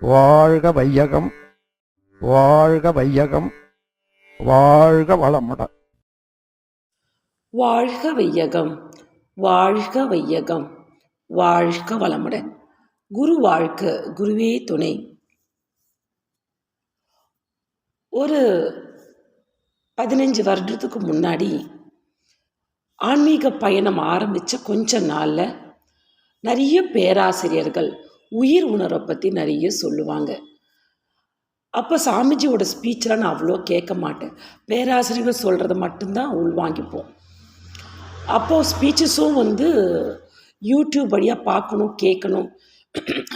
வாழ்க வையகம் வாழ்க வையகம் வாழ்க வளமுடன் வாழ்க வையகம் வாழ்க வையகம் வாழ்க வளமுடன் குரு வாழ்க குருவே துணை. ஒரு பதினஞ்சு வருடத்துக்கு முன்னாடி ஆன்மீக பயணம் ஆரம்பித்த கொஞ்ச நாளில் நிறைய பேராசிரியர்கள் உயிர் உணர்வை பற்றி நிறைய சொல்லுவாங்க. அப்போ சாமிஜியோட ஸ்பீச்செலாம் நான் அவ்வளோ கேட்க மாட்டேன். பேராசிரியர்கள் சொல்கிறத மட்டும்தான் உள்வாங்கிப்போம் அப்போது ஸ்பீச்சஸும் வந்து யூடியூப் வழியாக பார்க்கணும் கேட்கணும்.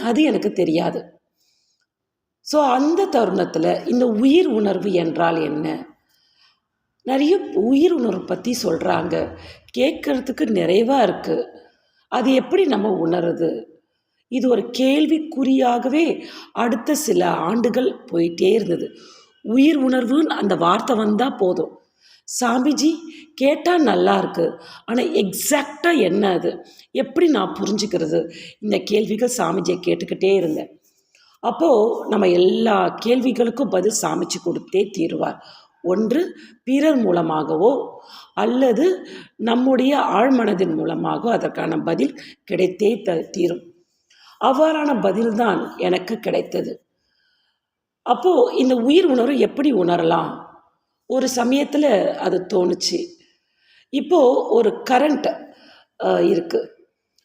அது எனக்கு தெரியாது. ஸோ அந்த தருணத்தில் இந்த உயிர் உணர்வு என்றால் என்ன? நிறைய உயிர் உணர்வு பற்றி சொல்கிறாங்க கேட்குறதுக்கு நிறைவாக இருக்குது அது எப்படி நம்ம உணருது? இது ஒரு கேள்விக்குறியாகவே அடுத்த சில ஆண்டுகள் போயிட்டே இருந்தது. உயிர் உணர்வுன்னு அந்த வார்த்தை வந்தால் போதும். சாமிஜி கேட்டால் நல்லா இருக்கு. ஆனால் எக்ஸாக்டாக என்ன அது? எப்படி நான் புரிஞ்சுக்கிறது? இந்த கேள்விகள் சாமிஜியை கேட்டுக்கிட்டே இருந்தேன். அப்போது நம்ம எல்லா கேள்விகளுக்கும் பதில் சாமிச்சு கொடுத்தே தீருவார். ஒன்று பிறர் மூலமாகவோ அல்லது நம்முடைய ஆழ்மனதின் மூலமாகவோ அதற்கான பதில் கிடைத்தே த தீரும். அவ்வாறான பதில்தான் எனக்கு கிடைத்தது. அப்போது இந்த உயிர் உணர்வு எப்படி உணரலாம்? ஒரு சமயத்தில் அது தோணுச்சு. இப்போது ஒரு கரண்ட் இருக்குது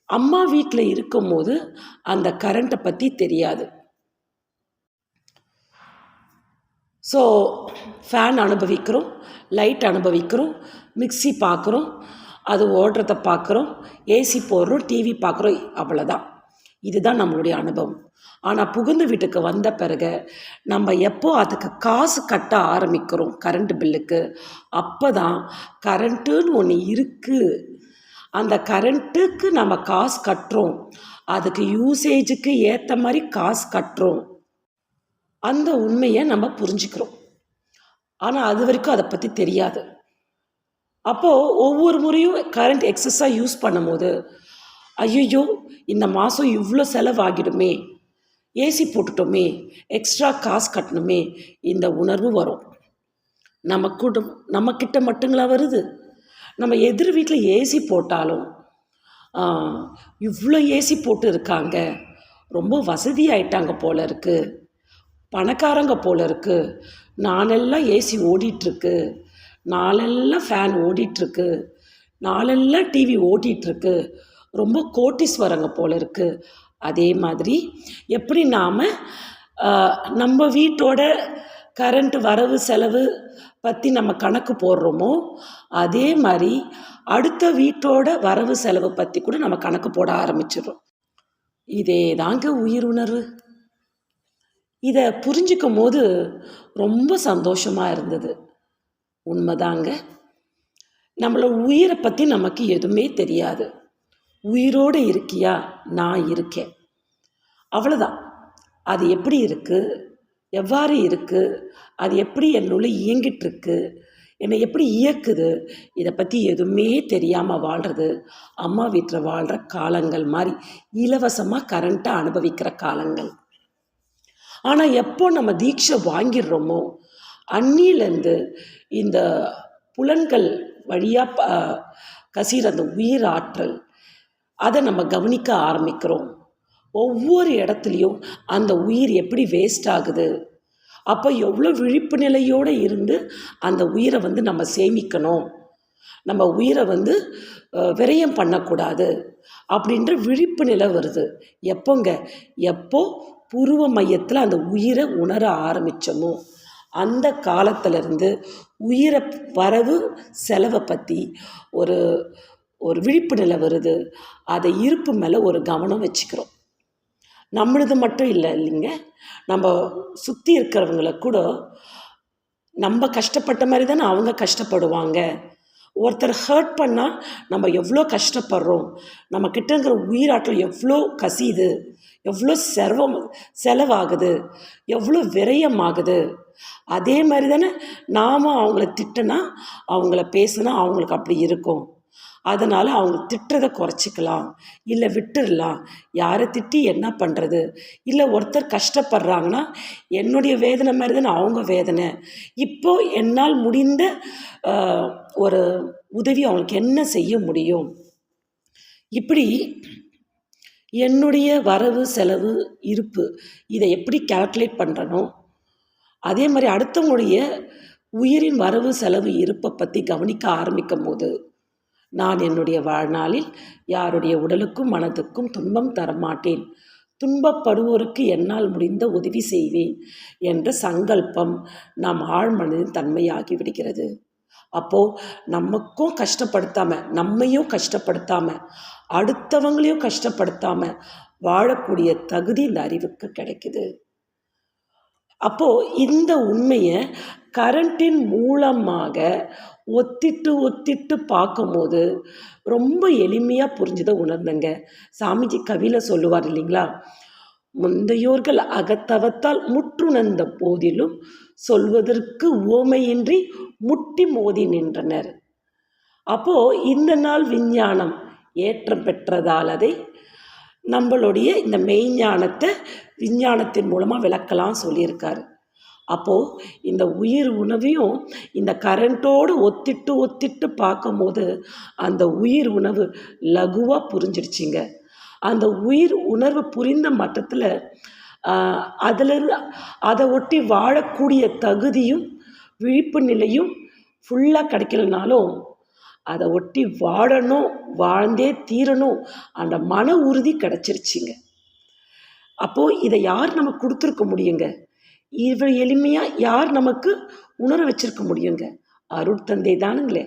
அம்மா வீட்டில் இருக்கும்போது அந்த கரண்ட்டை பற்றி தெரியாது. ஸோ ஃபேன் அனுபவிக்கிறோம் லைட் அனுபவிக்கிறோம் மிக்ஸி பார்க்குறோம் அது ஓடுறத பார்க்குறோம் ஏசி போடுறோம் டிவி பார்க்குறோம் அவ்வளோதான் இதுதான் நம்மளுடைய அனுபவம். ஆனால் புகுந்த வீட்டுக்கு வந்த பிறகு நம்ம எப்போ அதுக்கு காசு கட்ட ஆரம்பிக்கிறோம் கரண்ட் பில்லுக்கு அப்போ தான் கரண்ட்டுன்னு ஒன்று இருக்குது அந்த கரண்ட்டுக்கு நம்ம காசு கட்டுறோம். அதுக்கு யூசேஜுக்கு ஏற்ற மாதிரி காசு கட்டுறோம். அந்த உண்மையை நம்ம புரிஞ்சுக்கிறோம். ஆனால் அது வரைக்கும் அதை பற்றி தெரியாது. அப்போது ஒவ்வொரு முறையும் கரண்ட் எக்ஸஸாக யூஸ் பண்ணும்போது ஐயோ இந்த மாதம் இவ்வளோ செலவாகிடுமே. ஏசி போட்டுட்டோமே எக்ஸ்ட்ரா காசு கட்டணுமே இந்த உணர்வு வரும். நம்ம கூட நம்மக்கிட்ட மட்டுங்களா வருது? நம்ம எதிர் வீட்டில் ஏசி போட்டாலும் இவ்வளோ ஏசி போட்டு இருக்காங்க. ரொம்ப வசதி ஆயிட்டாங்க போல இருக்குது பணக்காரங்க போல இருக்குது நாளெல்லாம் ஏசி ஓடிட்டுருக்கு. நாளெல்லாம் ஃபேன் ஓடிட்டுருக்கு. நாளெல்லாம் டிவி ஓடிட்டுருக்கு. ரொம்ப கோட்டீஸ்வரங்க போல இருக்குது அதே மாதிரி எப்படி நாம் நம்ம வீட்டோட கரண்ட் வரவு செலவு பற்றி நம்ம கணக்கு போடுறோமோ அதே மாதிரி அடுத்த வீட்டோட வரவு செலவு பற்றி கூட நம்ம கணக்கு போட ஆரம்பிச்சிடுறோம். இதே தாங்க உயிர் உணர்வு இதை புரிஞ்சுக்கும் போது ரொம்ப சந்தோஷமாக இருந்தது. உண்மைதாங்க. நம்மளை உயிரை பற்றி நமக்கு எதுவுமே தெரியாது. உயிரோடு இருக்கியா? நான் இருக்கேன். அவ்வளோதான் அது எப்படி இருக்குது எவ்வாறு இருக்குது அது எப்படி என்னுள்ள இயங்கிட்டுருக்கு? என்னை எப்படி இயக்குது? இதை பற்றி எதுவுமே தெரியாமல் வாழ்கிறது அம்மா வீட்டில் வாழ்கிற காலங்கள் மாதிரி இலவசமாக கரண்ட்டை அனுபவிக்கிற காலங்கள். ஆனால் எப்போ நம்ம தீட்சை வாங்கிடுறோமோ அன்னிலேருந்து இந்த புலன்கள் வழியாக ப கசிகிற அந்த உயிர் ஆற்றல் அதை நம்ம கவனிக்க ஆரம்பிக்கிறோம். ஒவ்வொரு இடத்துலையும் அந்த உயிர் எப்படி வேஸ்ட் ஆகுது? அப்போ எவ்வளோ விழிப்பு நிலையோடு இருந்து அந்த உயிரை வந்து நம்ம சேமிக்கணும்? நம்ம உயிரை வந்து விரயம் பண்ணக்கூடாது அப்படின்ற விழிப்பு நிலை வருது. எப்போங்க? எப்போ புருவ மையத்தில் அந்த உயிரை உணர ஆரம்பித்தோமோ அந்த காலத்திலேருந்து உயிரை வரவு செலவை பற்றி ஒரு ஒரு விழிப்பு நிலை வருது. அதை இருப்பு மேலே ஒரு கவனம் வச்சுக்கிறோம். நம்மளது மட்டும் இல்லை இல்லைங்க. நம்ம சுற்றி இருக்கிறவங்கள கூட நம்ம கஷ்டப்பட்ட மாதிரி தானே அவங்க கஷ்டப்படுவாங்க. ஒருத்தர் ஹர்ட் பண்ணால் நம்ம எவ்வளோ கஷ்டப்படுறோம். நம்ம கிட்டங்கிற உயிராற்றல் எவ்வளோ கசியுது. எவ்வளோ செர்வம் செலவாகுது. எவ்வளோ விரயமாகுது. அதே மாதிரி தானே நாம் அவங்கள திட்டினா அவங்கள பேசுனா அவங்களுக்கு அப்படி இருக்கும். அதனால் அவங்க திட்டுறதை குறைச்சிக்கலாம் இல்லை விட்டுடலாம் யாரை திட்டி என்ன பண்ணுறது இல்லை ஒருத்தர் கஷ்டப்படுறாங்கன்னா என்னுடைய வேதனை மாதிரி தானே அவங்க வேதனை. இப்போ என்னால் முடிந்த ஒரு உதவி அவங்களுக்கு என்ன செய்ய முடியும்? இப்படி என்னுடைய வரவு செலவு இருப்பு இதை எப்படி கால்குலேட் பண்ணுறனோ அதே மாதிரி அடுத்தவங்களுடைய உயிரின் வரவு செலவு இருப்பை பற்றி கவனிக்க ஆரம்பிக்கும் போது நான் என்னுடைய வாழ்நாளில் யாருடைய உடலுக்கும் மனதுக்கும் துன்பம் தரமாட்டேன். துன்பப்படுவோருக்கு என்னால் முடிந்த உதவி செய்வேன் என்ற சங்கல்பம் நம் ஆழ்மனதின் தன்மையாகி விடுகிறது. அப்போது நமக்கும் கஷ்டப்படுத்தாமல் நம்மையும் கஷ்டப்படுத்தாமல் அடுத்தவங்களையும் கஷ்டப்படுத்தாமல் வாழக்கூடிய தகுதி இந்த அறிவுக்கு கிடைக்குது. அப்போது இந்த உண்மையை கரண்ட்டின் மூலமாக ஒத்திட்டு ஒத்திட்டு பார்க்கும்போது ரொம்ப எளிமையாக புரிஞ்சுதை உணர்ந்தேங்க. சாமிஜி கவியில் சொல்லுவார் இல்லைங்களா? முந்தையோர்கள் அகத்தவத்தால் முற்றுணர்ந்த போதிலும் சொல்வதற்கு உவமையின்றி முட்டி மோதி நின்றனர். அப்போது இந்த நாள் விஞ்ஞானம் ஏற்றம் பெற்றதால் அதை நம்மளுடைய இந்த மெய்ஞானத்தை விஞ்ஞானத்தின் மூலமாக விளக்கலாம் சொல்லியிருக்காரு. அப்போது இந்த உயிர் உணவையும் இந்த கரண்ட்டோடு ஒத்திட்டு ஒத்திட்டு பார்க்கும்போது அந்த உயிர் உணவு லகுவாக புரிஞ்சிடுச்சிங்க அந்த உயிர் உணர்வு புரிந்த மட்டத்தில் அதிலிருந்து அதை ஒட்டி வாழக்கூடிய தகுதியும் விழிப்பு நிலையும் ஃபுல்லாக கிடைக்கலனாலும் அதை ஒட்டி வாழணும் வாழ்ந்தே தீரணும் அந்த மன உறுதி கிடச்சிருச்சிங்க. அப்போது இதை யார் நமக்கு கொடுத்துருக்க முடியுங்க? இவ்வளோ எளிமையாக யார் நமக்கு உணர வச்சிருக்க முடியுங்க? அருட்தந்தை தானுங்களே.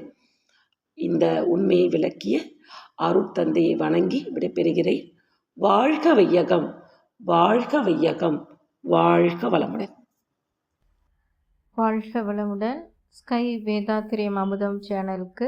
இந்த உண்மையை விளக்கிய அருட்தந்தையை வணங்கி விடைபெறுகிறேன். வாழ்க வையகம் வாழ்க வையகம் வாழ்க வளமுடன். வாழ்க வளமுடன். ஸ்கை வேதாத்திரியம் அமுதம் சேனலுக்கு